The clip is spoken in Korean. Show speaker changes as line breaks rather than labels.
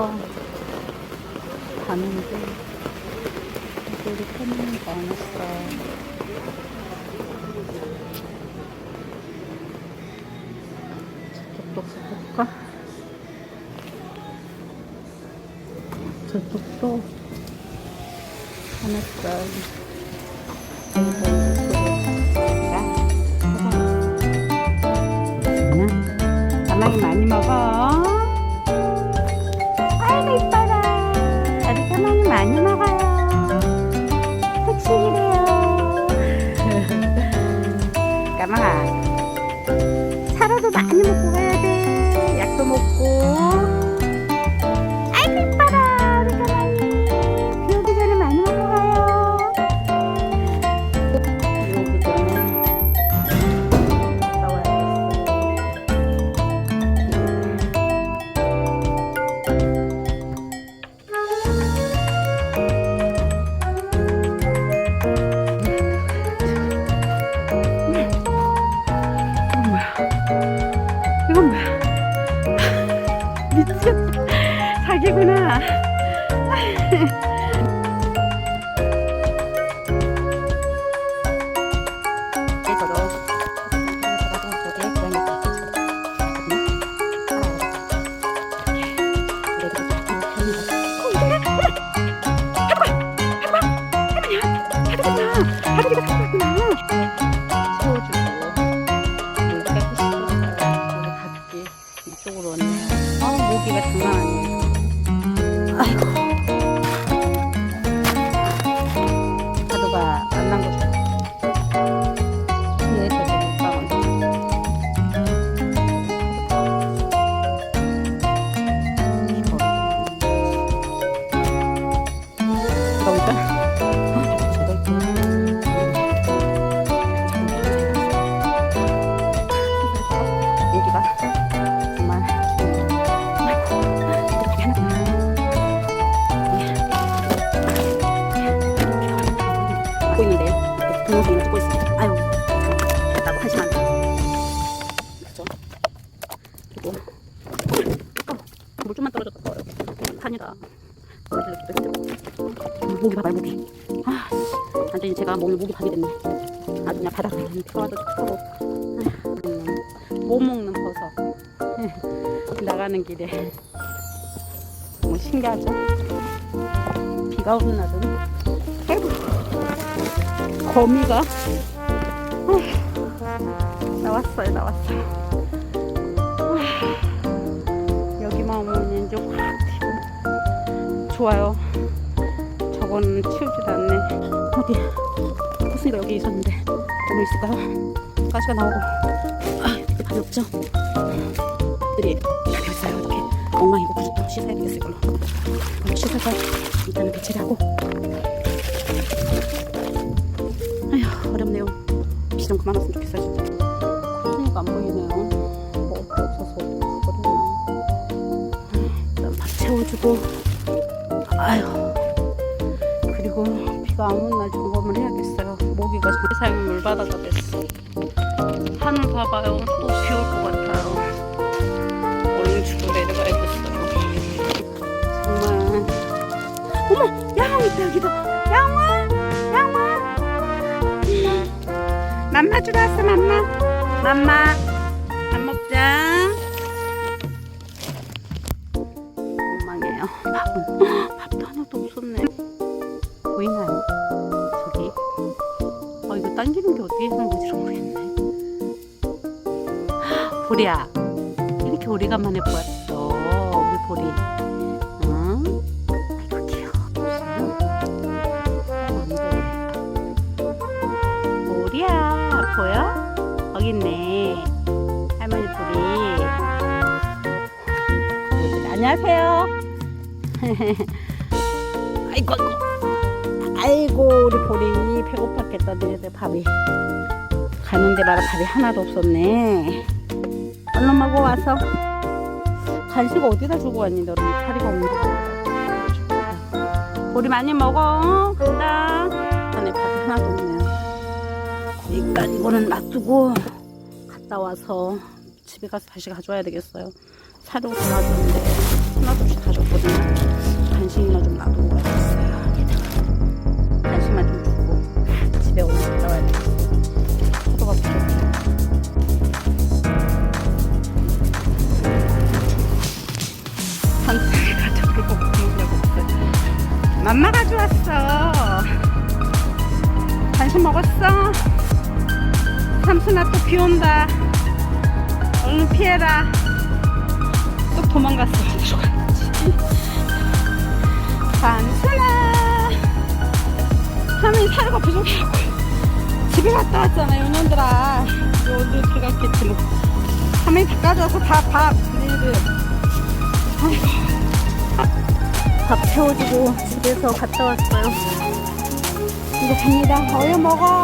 해서 가는데 편하니까 안 왔어. 저쪽도 가볼까? 저쪽도 하늘별 가만히 많이 먹어. 까마가 살 미치겠다. 자기구나. 하루가 갖고 왔구나. 아 하나 보이는데. 동영상을 찍고 있습니다. 아유. 됐다고 하시면 안 돼요. 그죠? 그리고 어, 물 좀만 떨어졌다 떠요. 뺐죠 모기 봐봐요 모기 아 씨, 완전히 제가 몸에 모기 박이 됐네. 아주 그냥 바닥에 피가 와도 좋고 음, 못 먹는 버섯. 나가는 길에. 뭐 신기하죠? 비가 오는 날은 거미가? 아, 나왔어요 나왔어요. 아, 여기만 오면 이제 확 튀고. 좋아요. 저건 치우지도 않네. 어디? 코스가 여기 있었는데. 오늘 있을까요? 가시가 나오고. 아 이렇게 밥이 없죠? 들이 밥이 없어요. 이렇게 엉망이고 부족도 씻어야 되겠어 이걸로. 이걸로 씻어서 일단은 배치를 하고 좀 그만 왔으면 좋겠어요 진짜. 그러니까 안 보이네요. 먹을 게 없어서 어떡하거든요. 일단 밥 채워주고. 아휴. 그리고 비가 안 오는 날 점검을 해야겠어요. 모기가 세상에 물바다가 됐어. 하늘 봐봐요. 또 비 올 것 같아요. 얼른 주고 내려가야겠어요. 정말. 어머 있다 여기도 양왕 맘마 주러 왔어 맘마. 맘마 밥 먹자. 엉망이에요. 밥은 밥도 하나도 없었네. 보이나요? 저기. 아 이거 당기는 게 어떻게 하는 건지 모르겠네. 보리야. 이렇게 오래간만에 보았어 안녕하세요. 아이고 아이고. 아이고 우리 보리 배고팠겠다 너희들 밥이. 가는데 말아 밥이 하나도 없었네. 얼른 먹어 와서 간식 어디다 주고 왔니 너는? 파리가 없는데 보리 많이 먹어 간다. 안에 밥이 하나도 없네요 일단 이거는 놔두고 갔다 와서 집에 가서 다시 가져와야 되겠어요. 사료 다 줬는 맘마 가져왔어. 간식 먹었어? 삼순아 또 비 온다. 얼른 피해라. 또 도망갔어. 어디로? 삼순아. 하민이 사료가 부족해갖고 집에 갔다 왔잖아, 요년들아. 어디로 들어갔겠지, 뭐. 하민이 다 가져와서 다 밥, 니들. 아이고. 밥 채워주고 집에서 갔다 왔어요. 이제 갑니다. 어여 먹어.